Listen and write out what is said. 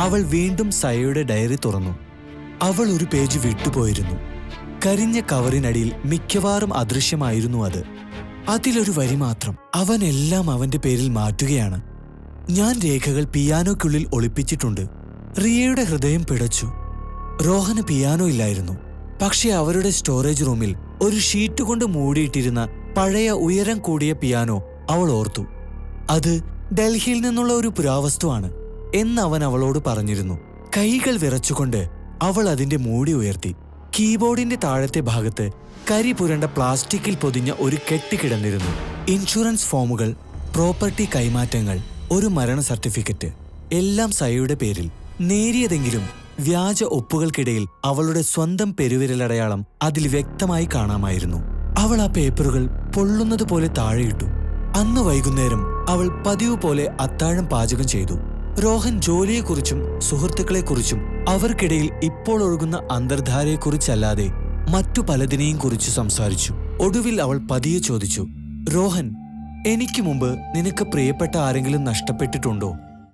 അവൾ വീണ്ടും സയയുടെ ഡയറി തുറന്നു. അവൾ ഒരു പേജ് വിട്ടുപോയിരുന്നു. കരിഞ്ഞ കവറിനടിയിൽ മിക്കവാറും അദൃശ്യമായിരുന്നു അത്. അതിലൊരു വരി മാത്രം. അവൻ എല്ലാം അവന്റെ പേരിൽ മാറ്റുകയാണ്. ഞാൻ രേഖകൾ പിയാനോയ്ക്കുള്ളിൽ ഒളിപ്പിച്ചിട്ടുണ്ട്. റിയയുടെ ഹൃദയം പിടച്ചു. റോഹന് പിയാനോ ഇല്ലായിരുന്നു. പക്ഷേ അവരുടെ സ്റ്റോറേജ് റൂമിൽ ഒരു ഷീറ്റ് കൊണ്ട് മൂടിയിട്ടിരുന്ന പഴയ ഉയരം കൂടിയ പിയാനോ അവൾ ഓർത്തു. അത് ഡൽഹിയിൽ നിന്നുള്ള ഒരു പുരാവസ്തുവാണ്. എന്ന് അവൻ അവളോട് പറഞ്ഞിരുന്നു കൈകൾ വിറച്ചുകൊണ്ട് അവൾ അതിന്റെ മൂടി ഉയർത്തി. കീബോർഡിന്റെ താഴത്തെ ഭാഗത്ത് കരി പുരണ്ട പ്ലാസ്റ്റിക്കിൽ പൊതിഞ്ഞ ഒരു കെട്ട് കിടന്നിരുന്നു. ഇൻഷുറൻസ് ഫോമുകൾ പ്രോപ്പർട്ടി കൈമാറ്റങ്ങൾ ഒരു മരണ സർട്ടിഫിക്കറ്റ് എല്ലാം സയയുടെ പേരിൽ. നേരിയതെങ്കിലും വ്യാജ ഒപ്പുകൾക്കിടയിൽ അവളുടെ സ്വന്തം പെരുവിരലടയാളം അതിൽ വ്യക്തമായി കാണാമായിരുന്നു. അവൾ ആ പേപ്പറുകൾ പൊള്ളുന്നത് പോലെ താഴെയിട്ടു. അന്ന് വൈകുന്നേരം അവൾ പതിവ് പോലെ അത്താഴം പാചകം ചെയ്തു. രോഹൻ ജോലിയെക്കുറിച്ചും സുഹൃത്തുക്കളെക്കുറിച്ചും അവർക്കിടയിൽ ഇപ്പോൾ ഒഴുകുന്ന അന്തർധാരയെക്കുറിച്ചല്ലാതെ മറ്റു പലതിനെയും കുറിച്ച് സംസാരിച്ചു. ഒടുവിൽ അവൾ പതിയെ ചോദിച്ചു രോഹൻ എനിക്ക് മുമ്പ് നിനക്ക് പ്രിയപ്പെട്ട ആരെങ്കിലും നഷ്ടപ്പെട്ടിട്ടുണ്ടോ?